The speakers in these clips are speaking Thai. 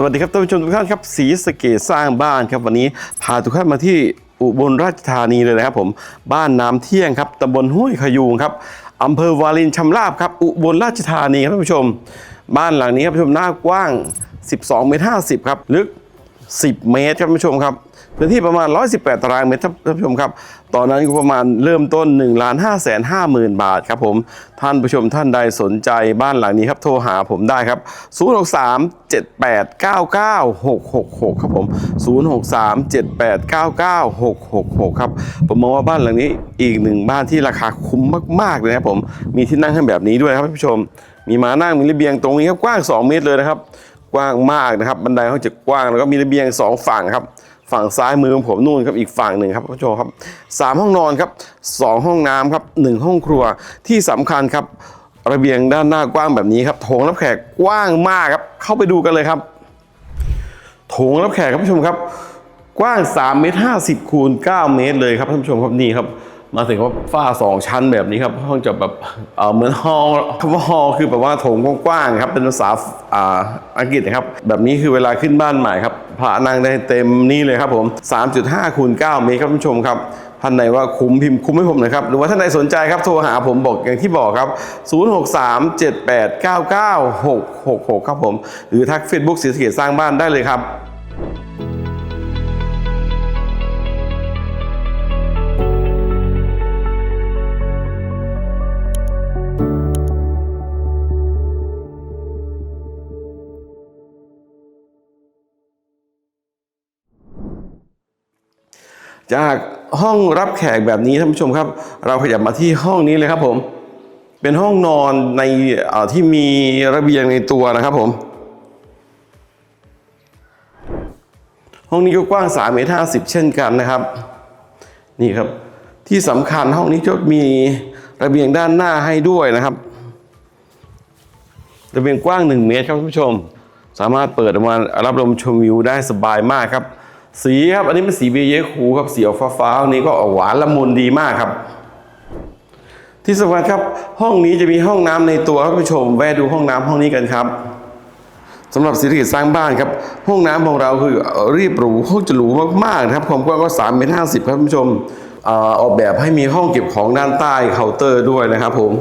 สวัสดีครับท่านผู้ชมทุกท่านครับสีสเกตสร้างบ้านครับวันนี้พาทุกท่านมาที่อุบลราชธานีเลยนะครับผมบ้านน้ำเที่ยงครับตำบลห้วยขยูงครับอำเภอวารินชำราบครับอุบลราชธานีครับท่านผู้ชม บ้านหลังนี้ครับท่านผู้ชมหน้ากว้าง 12 เมตร 50 ครับ ลึก 10 เมตรครับท่านผู้ชมครับ พื้นที่ประมาณ 118 ตารางเมตรท่านผู้ชมครับ ตอนนั้นก็ประมาณเริ่มต้น1ล้าน5แสน5หมื่นบาทครับผม ท่านผู้ชมท่านใดสนใจบ้านหลังนี้ครับโทรหาผมได้ครับ 063 7899 666 ครับผม 063 7899 666 ครับ ผมมองว่าบ้านหลังนี้อีกหนึ่งบ้านที่ราคาคุ้มมากๆเลยนะครับผม มีที่นั่งให้แบบนี้ด้วยครับท่านผู้ชม มีม้านั่งมีระเบียงตรงนี้ครับกว้าง 2 เมตรเลยนะครับ กว้างมากนะครับ บันไดเขาจะกว้างแล้วก็มีระเบียงสองฝั่งครับ ฝั่งซ้ายมือของผมนู่นครับอีกฝั่งหนึ่งครับผู้ชมครับสามห้องนอนครับสองห้องน้ำครับหนึ่งห้องครัวที่สำคัญครับระเบียงด้านหน้ากว้างแบบนี้ครับโถงรับแขกกว้างมากครับ เข้าไปดูกันเลยครับโถงรับแขกครับท่านผู้ชมครับ กว้าง3เมตร50คูณ9เมตรเลยครับท่านผู้ชมครับนี่ครับ มาถึงว่าฝ้าสองชั้นแบบนี้ครับห้องจะแบบเหมือนฮอลล์คำว่าฮอลล์คือแบบว่าโถงกว้างๆครับเป็นภาษาอ่าอังกฤษนะครับ แบบนี้คือเวลาขึ้นบ้านใหม่ครับพระนั่งได้เต็มนี่เลยครับผม 3.5คูณ9เมตรครับท่านผู้ชมครับท่านไหนว่าคุ้มพิมพ์คุ้มให้ผมหนะครับ หรือว่าท่านใดสนใจครับโทรหาผมบอกอย่างที่บอกครับ 0637899666 ครับผม หรือทัก Facebook ศรีสะเกตสร้างบ้านได้เลยครับ จากห้องรับแขกแบบนี้ท่านผู้ชมครับ เราขยับมาที่ห้องนี้เลยครับผม เป็นห้องนอนในที่มีระเบียงในตัวนะครับผม ห้องนี้ก็กว้าง3เมตร50 เช่นกันนะครับ นี่ครับที่สำคัญห้องนี้จะมีระเบียงด้านหน้าให้ด้วยนะครับ ระเบียงกว้าง 1 เมตรครับท่านผู้ชม สามารถเปิดออกมารับลมชมวิวได้สบายมากครับ สีครับ อันนี้เป็นสีเบเยคูครับสีออกฟ้าๆอันนี้ก็ออกหวานละมุนดีมากครับ ที่สำคัญครับ ห้องนี้จะมีห้องน้ำในตัวครับท่านผู้ชม แวะดูห้องน้ำห้องนี้กันครับสำหรับสิริกิจสร้างบ้านครับ ห้องน้ำของเราคือรีบหรูห้องจะหรูมากๆนะครับความกว้างก็3เมตร50ครับท่านผู้ชมออกแบบให้มีห้องเก็บของด้านใต้เคาน์เตอร์ด้วยนะครับ ผม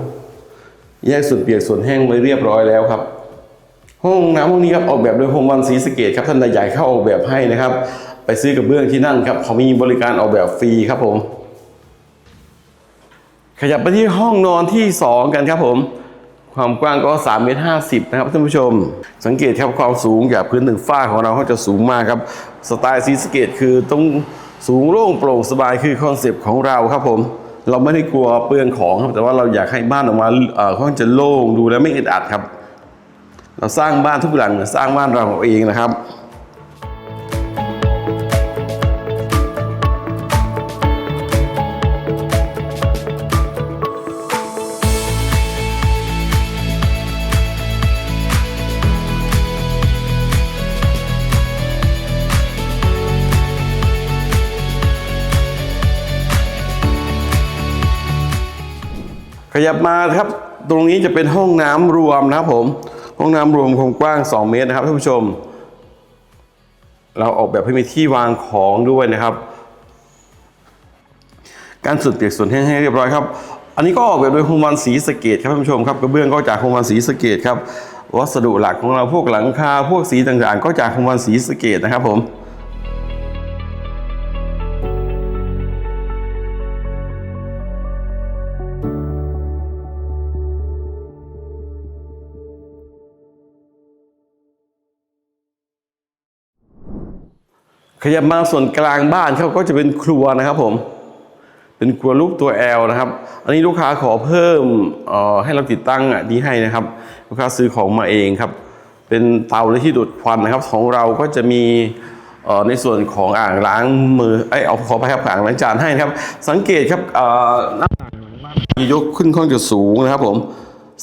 แยกส่วนเปียกส่วนแห้งไว้เรียบร้อยแล้วครับ ห้องน้ำห้องนี้ครับออกแบบโดยโฮมวันศรีสเกตครับท่านใดใหญ่เข้าออกแบบให้นะครับ ไปซื้อกระเบื้องที่นั่นครับเขามีบริการออกแบบฟรีครับผม ขยับไปที่ห้องนอนที่ 2 กันครับผม ความกว้างก็3เมตร50 นะครับท่านผู้ชม สังเกตครับความสูงจากพื้นถึงฝ้าของเราเขาจะสูงมากครับ สไตล์ซีสเกตคือต้องสูงโล่งโปร่งสบายคือคอนเซปต์ของเราครับผมเราไม่ได้กลัวเปลืองของครับแต่ว่าเราอยากให้บ้านออกมาเอ่อค่อนข้างจะโล่งดูแล้วไม่อึดอัดครับ เราสร้างบ้านทุกหลังสร้างบ้านเราเองนะครับ ยับมาครับ ตรงนี้จะเป็นห้องน้ำรวมนะครับผม ห้องน้ำรวมความกว้าง 2 เมตรนะครับท่านผู้ชม เราออกแบบให้มีที่วางของด้วยนะครับ การสุดเปียกส่วนแห้งให้เรียบร้อยครับ อันนี้ก็ออกแบบโดยโฮมวันสีสเกตครับท่านผู้ชมครับกระเบื้องก็จากโฮมวันสีสเกตครับ วัสดุหลักของเราพวกหลังคาพวกสีต่างๆ ก็จากโฮมวันสีสเกตนะครับผม ยับมาส่วนกลางบ้านเขาก็จะเป็นครัวนะครับผม เป็นครัวลูกตัว L นะครับ อันนี้ลูกค้าขอเพิ่มออให้เราติดตั้งอะนี้ให้นะครับ ลูกค้าซื้อของมาเองครับ เป็นเตาและที่ดูดควันนะครับ ของเราก็จะมีในส่วนของอ่างล้างมือไอยเอาขอไปครับอ่างล้างจานให้นะครับ สังเกตครับอ่อหน้าต่างของบ้านมียกขึ้นค่อนจะสูงนะครับผม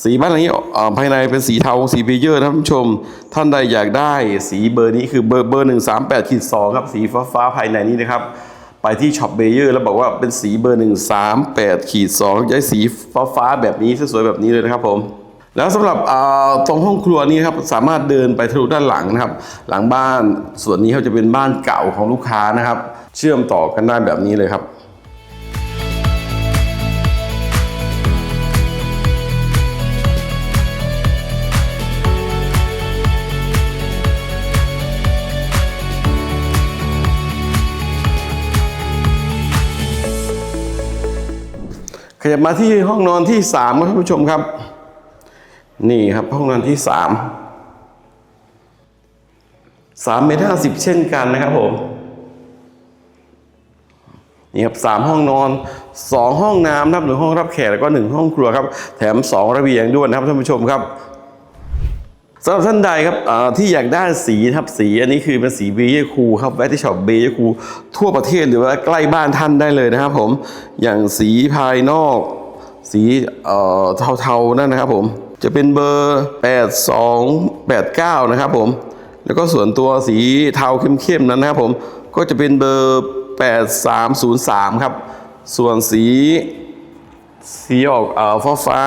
สีบ้านหลังนี้ภายในเป็นสีเทาสีเบเยอร์นะท่านผู้ชม ท่านใดอยากได้สีเบอร์นี้คือเบอร์เบอร์หนึ่งสามแปดขีดสองครับสีฟ้าฟ้าภายในนี้นะครับ ไปที่ช็อปเบเยอร์แล้วบอกว่าเป็นสีเบอร์หนึ่งสามแปดขีดสองย้ายสีฟ้าฟ้าแบบนี้สวยๆแบบนี้เลยนะครับผมแล้วสำหรับตรงห้องครัวนี้ครับสามารถเดินไปทะลุด้านหลังนะครับ หลังบ้านส่วนนี้เขาจะเป็นบ้านเก่าของลูกค้านะครับ เชื่อมต่อกันได้แบบนี้เลยครับ ขยับมาที่ห้องนอนที่สามครับท่านผู้ชมครับ นี่ครับห้องนอนที่สามสามเมตรห้าสิบเช่นกันนะครับผมนี่ครับสามห้องนอนสองห้องน้ำนะครับหนึ่งห้องรับแขกแล้วก็หนึ่งห้องครัวครับ แถมสองระเบียงด้วยนะครับท่านผู้ชมครับ สำหรับท่านใดครับที่อยากได้สีนะครับสี อันนี้คือเป็นสีเบย์คูครับแวะที่ช็อปเบย์คูทั่วประเทศหรือว่าใกล้บ้านท่านได้เลยนะครับผมอย่างสีภายนอก สีเทาๆนั่นนะครับผมจะเป็นเบอร์ 8289 นะครับผมแล้วก็ส่วนตัวสีเทาเข้มๆนั้นนะครับผมก็จะเป็นเบอร์ 8303 ครับ ส่วนสีสีออกอฟ้าฟ้า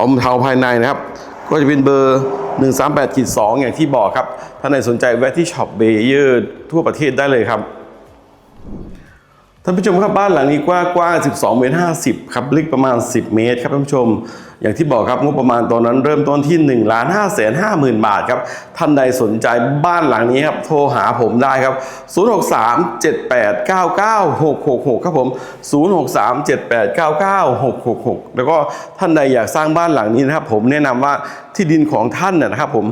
อมเทาภายในนะครับ ก็จะเป็นเบอร์ 138ขีด2อย่างที่บอกครับ ถ้าในสนใจแวะที่ช็อปเบเยอร์ทั่วประเทศได้เลยครับ ท่านผู้ชมครับบ้านหลังนี้กว้างกว้าง12 เมตร 50 ครับ ลึกประมาณ 10 เมตรครับท่านผู้ชม อย่างที่บอกครับงบประมาณตอนนั้นเริ่มต้นที่1ล้าน5แสน5หมื่นบาทครับ ท่านใดสนใจบ้านหลังนี้ครับโทรหาผมได้ครับ 063 78 99 666 ครับผม 063 78 99 666 แล้วก็ท่านใดอยากสร้างบ้านหลังนี้นะครับ ผมแนะนำว่าที่ดินของท่านนะนะครับ ผม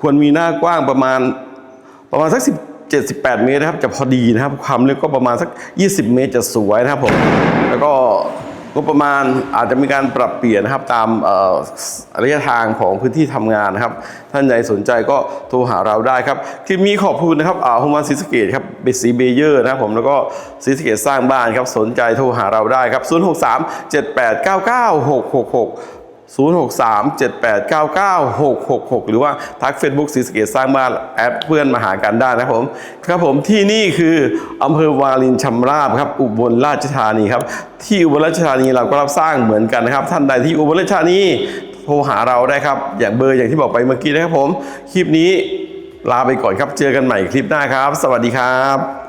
ควรมีหน้ากว้างประมาณประมาณสัก10 78 เมตรนะครับจะพอดีนะครับความลึกก็ประมาณสัก 20 เมตรจะสวยนะครับผมแล้วก็ งบประมาณอาจจะมีการปรับเปลี่ยนนะครับตามระยะทางของพื้นที่ทำงานนะครับ ท่านใดสนใจก็โทรหาเราได้ครับคลิปนี้ขอบคุณนะครับอาโฮมันซีสเกตครับเบสซีเบเยอร์นะครับผมแล้วก็ซีสเกตสร้างบ้านครับสนใจโทรหาเราได้ครับ 063 78 99 666 0637899666 หรือว่าทัก Facebook สีสเกตสร้างบ้านแอดเพื่อนมาหากันได้นะครับผมครับผมที่นี่คืออำเภอวาลินชำราบครับอุบลราชธานีครับที่อุบลราชธานีเราก็รับสร้างเหมือนกันนะครับ ท่านใดที่อุบลราชธานีโทรหาเราได้ครับอย่างเบอร์อย่างที่บอกไปเมื่อกี้นะครับผมคลิปนี้ลาไปก่อนครับเจอกันใหม่คลิปหน้าครับ สวัสดีครับ